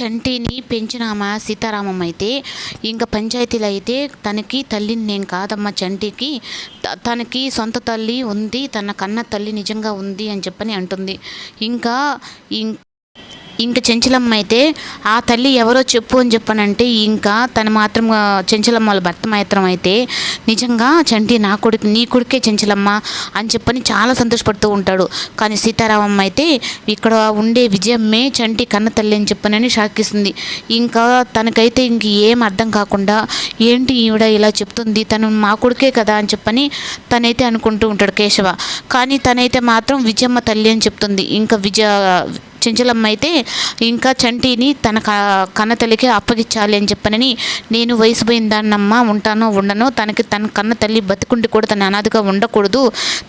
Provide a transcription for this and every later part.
చంటిని పెంచిన ఆమె సీతారామం అయితే ఇంకా పంచాయతీలు అయితే తనకి తల్లిని నేను కాదమ్మా చంటికి. తనకి సొంత తల్లి ఉంది తన కన్న తల్లి నిజంగా ఉంది అని చెప్పని అంటుంది. ఇంకా ఇం- ఇంకా చెంచలమ్మ అయితే ఆ తల్లి ఎవరో చెప్పు అని చెప్పనంటే ఇంకా తను మాత్రం చెంచలమ్మ వాళ్ళ భర్త మాత్రం అయితే నిజంగా చంటి నా కొడుకు నీ కొడుకే చెంచలమ్మ అని చెప్పని చాలా సంతోషపడుతూ ఉంటాడు. కానీ సీతారామమ్మ అయితే ఇక్కడ ఉండే విజయమ్మే చంటి కన్న తల్లి అని చెప్పనని షాకిస్తుంది. ఇంకా తనకైతే ఇంక ఏం అర్థం కాకుండా ఏంటి ఈవిడ ఇలా చెప్తుంది? తను మా కొడుకే కదా అని చెప్పని తనైతే అనుకుంటూ ఉంటాడు కేశవ. కానీ తనైతే మాత్రం విజయమ్మ తల్లి అని చెప్తుంది. ఇంకా విజయ చెంచలమ్మ అయితే ఇంకా చంటిని తన క కన్నతల్లికి అప్పగించాలి అని చెప్పనని నేను వయసు పోయిందాన్నమ్మ ఉంటానో ఉండను తనకి తన కన్న తల్లి బతికుండి కూడా తన అనాథగా ఉండకూడదు.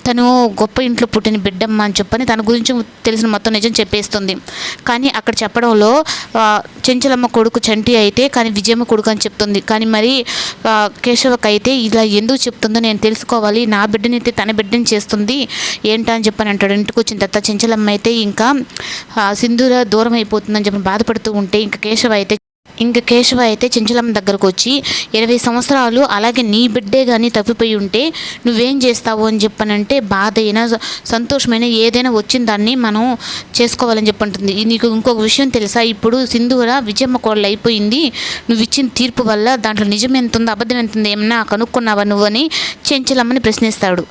తను గొప్ప ఇంట్లో పుట్టిన బిడ్డమ్మ అని చెప్పని తన గురించి తెలిసిన మొత్తం నిజం చెప్పేస్తుంది. కానీ అక్కడ చెప్పడంలో చెంచలమ్మ కొడుకు చంటి అయితే కానీ విజయమ్మ కొడుకు అని చెప్తుంది. కానీ మరి కేశవకైతే ఇలా ఎందుకు చెప్తుందో నేను తెలుసుకోవాలి. నా బిడ్డని అయితే తన బిడ్డని చేస్తుంది. ఏంటా అని చెప్పని అంటాడు. ఇంటికి వచ్చిన తర్వాత చెంచలమ్మ అయితే ఇంకా ఆ, సింధూర దూరం అయిపోతుందని చెప్పి బాధపడుతూ ఉంటే ఇంకా కేశవ అయితే ఇంకా కేశవ అయితే చెంచలమ్మ దగ్గరకు వచ్చి ఇరవై సంవత్సరాలు అలాగే నీ బిడ్డే కానీ తప్పిపోయి ఉంటే నువ్వేం చేస్తావు అని చెప్పనంటే బాధ అయినా స- సంతోషమైన ఏదైనా వచ్చిన దాన్ని మనం చేసుకోవాలని చెప్పంటుంది. నీకు ఇంకొక విషయం తెలుసా? ఇప్పుడు సింధూర విజయమ్మ కోళ్ళు అయిపోయింది. నువ్వు ఇచ్చిన తీర్పు వల్ల దాంట్లో నిజం ఎంత ఉందో అబద్ధం ఎంత ఉందో ఏమన్నా కనుక్కున్నావా నువ్వని చెంచలమ్మని ప్రశ్నిస్తాడు.